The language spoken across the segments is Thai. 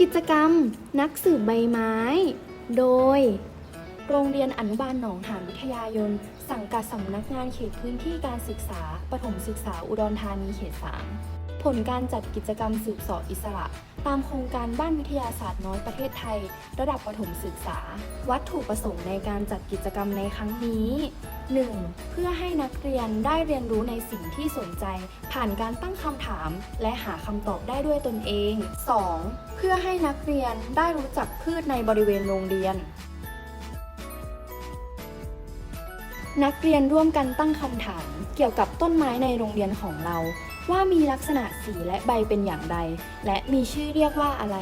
กิจกรรมนักสืบใบไม้ โดย โรงเรียนอนุบาลหนองหานวิทยายน สังกัดสำนักงานเขตพื้นที่การศึกษา ประถมศึกษาอุดรธานีเขต 3 ผลการจัดกิจกรรมสืบเสอบอิสระ ตามโครงการบ้านวิทยาศาสตร์น้อยประเทศไทย ระดับประถมศึกษา วัตถุประสงค์ในการจัดกิจกรรมในครั้งนี้ 1. เพื่อให้นักเรียนได้เรียนรู้ในสิ่งที่สนใจ ผ่านการตั้งคำถาม และหาคำตอบได้ด้วยตนเอง 2. เพื่อให้นักเรียนได้รู้จักพืชในบริเวณโรงเรียน นักเรียนร่วมกันตั้งคำถาม เกี่ยวกับต้นไม้ในโรงเรียนของเรา ว่ามีลักษณะสีและใบเป็นอย่างไร และมีชื่อเรียกว่าอะไร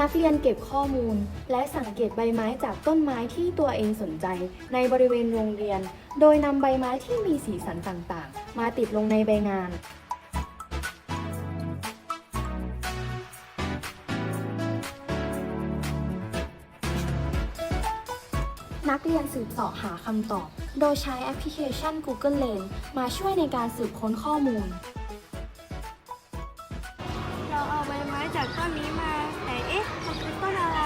นักเรียนเก็บข้อมูล และสังเกตใบไม้จากต้นไม้ที่ตัวเองสนใจ ในบริเวณโรงเรียน โดยนำใบไม้ที่มีสีสันต่างๆ มาติดลงในใบงาน นักเรียนสืบเสาะหาคำตอบ โดยใช้แอปพลิเคชัน Google Lens มาช่วยในการสืบค้นข้อมูล เราเอาใบไม้จากต้นนี้มา แต่เอ๊ะ มันคือต้นอะไร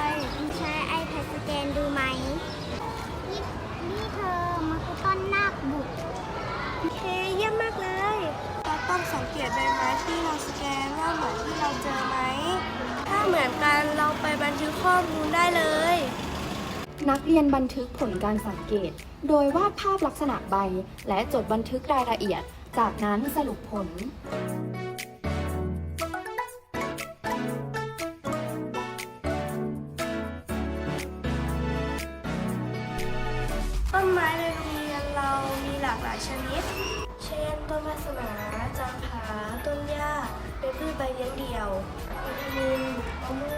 ใช้ iPad สแกนดูไหม นี่นี่เธอ มันคือต้นนาคบุกโอเค เยี่ยมมากเลย เราต้องสังเกตใบไม้ที่เราสแกนว่าเหมือนที่เราเจอไหม ถ้าเหมือนกันเราไปบันทึกข้อมูลได้เลย นักเรียนบันทึกผลการสังเกต โดยวาดภาพลักษณะใบ และจดบันทึกรายละเอียด จากนั้นสรุปผล ต้นไม้ในโรงเรียนเรามีหลากหลายชนิด เช่น ต้นวาสนาจามผาต้นหญ้าเป็นพืชใบเลี้ยงเดี่ยวอินทนิลมะม่วง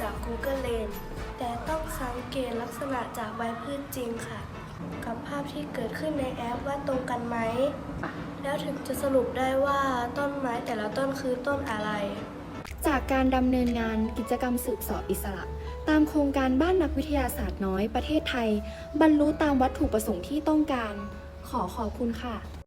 จาก Google Lens แต่ต้องสังเกตลักษณะจากใบพืชจริงค่ะ กับภาพที่เกิดขึ้นในแอปว่าตรงกันไหม แล้วถึงจะสรุปได้ว่าต้นไม้แต่ละต้นคือต้นอะไร จากการดำเนินงานกิจกรรมสืบสอบอิสระ ตามโครงการบ้านนักวิทยาศาสตร์น้อยประเทศไทย บรรลุตามวัตถุประสงค์ที่ต้องการ ขอขอบคุณค่ะ